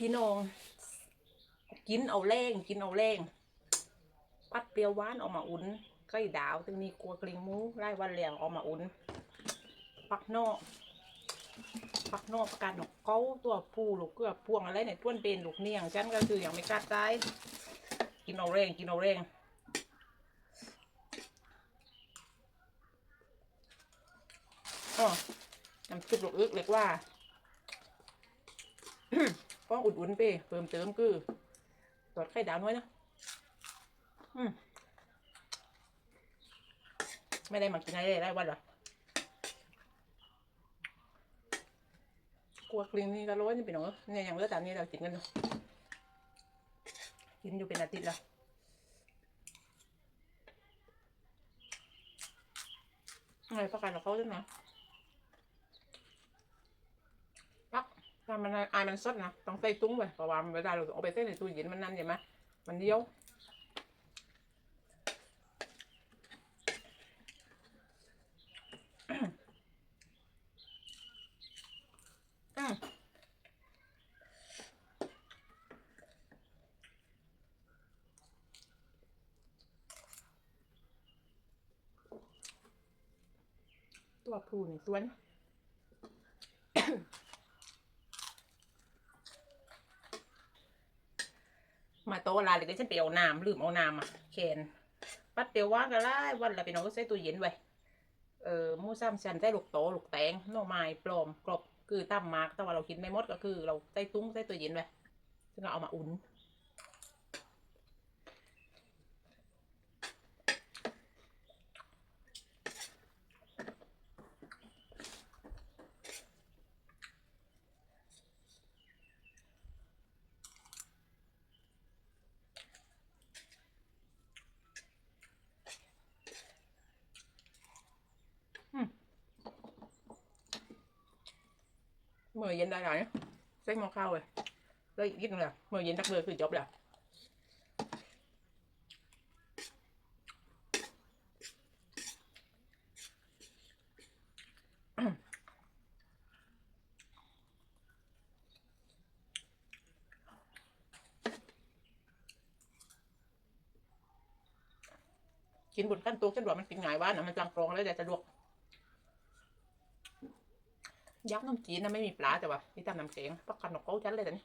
พี่น้อง กินเอาแรงกินเอาแรงปัดเปรี้ยวหวานออกมาอุ่นไก่ดาวตึงนี้กลัวกลิงมูไล่วันเหลียงออกมาอุ่นปักนอกปักนอกประกันนกเก้าตัวผู้ลูกเกลือพวงอะไรเนี่ยต้วนเป็นลูกเนียงฉันก็คืออย่างไม่กล้าใจกินเอาแรงกินเอาแรงอ๋อน้ำซุปลูกอึกเรียกว่า อุ่นๆไปเพิ่มเติมคือตอดไข่ดาวน้อยนะอืมไม่ได้มากินอะไรได้วันหรอกลัวกลิ่นนี่ก็ร้อนนี่เป็นหรอเนี่ยอย่างเลือดตามนี้เรากินกันอยู่กินอยู่เป็นอาทิตย์แล้วอะไรประกันของเขาด้วยนะปัก ถ้ามันอายมันสดนะต้องใส่ตุ้งไปเพราะว่าเวลาเราเอาไปใส่ในตู้เย็นมันนั่นใช่ไหมมันเดียวตัวผู้นี่ตัวนี้ มาโตลาเลยก็ฉันไปเอาน้ำลืมเอาน้ำอะแคนปัดเปียวว่างก็ได้วันละไปน้องก็ใส่ตู้เย็นไว้เออมูซ้ำฉันใส่ลูกโตลูกแตงหน่อไม้ปลอมกรอบคือตั้มมากแต่ว่าเราคิดไม่หมดก็คือ เราใส่ตุ้งใส่ตู้เย็นไว้ซึ่งเอามาอุ่นเมื่อเย็นได้ไรใส่หม้อข้าวเลยแล้วอีกนิดนึงแหละเมื่อเย็นตักเลยคือจบแล้วกินบนขั้นต๊ะฉันบอกมันกินง่ายว่านะมันจังกรองแล้วแต่สะดวก ยักษ์น้ำจีนนะไม่มีปลาแต่ว่าที่ทำน้ำแข็งปักกันนกเขาชั้นเลยแต่นี่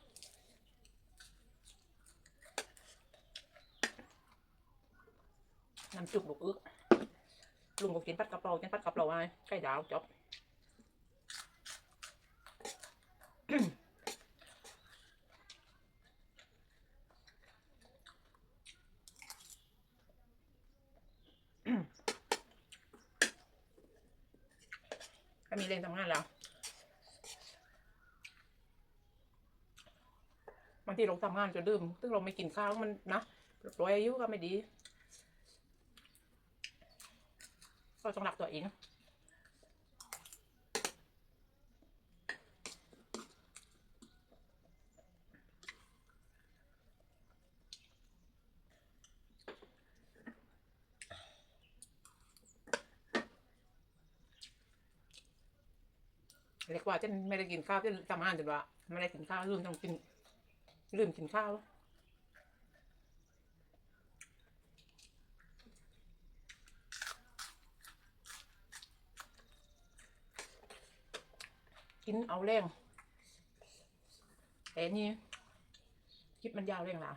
น้ำจุกลูกอึกลุงก็กินปัดกระเปราฉันปัดกระเปราไว้ไก่ดาวจบก็มีเรื่องทำงานแล้วางทีเราทำงานจะดื่มซึ่งเราไม่กินข้าวมันนะรอยอายุก็ไม่ดี ก็ต้องรักตัวเองเรียกว่าฉันไม่ได้กินข้าวฉันทำงานจนว่าไม่ได้กินข้าวลืมต้องกิน ลืมกินข้าว กินเอาแรงแต่นี่คลิปมันยาวเร่งแล้ว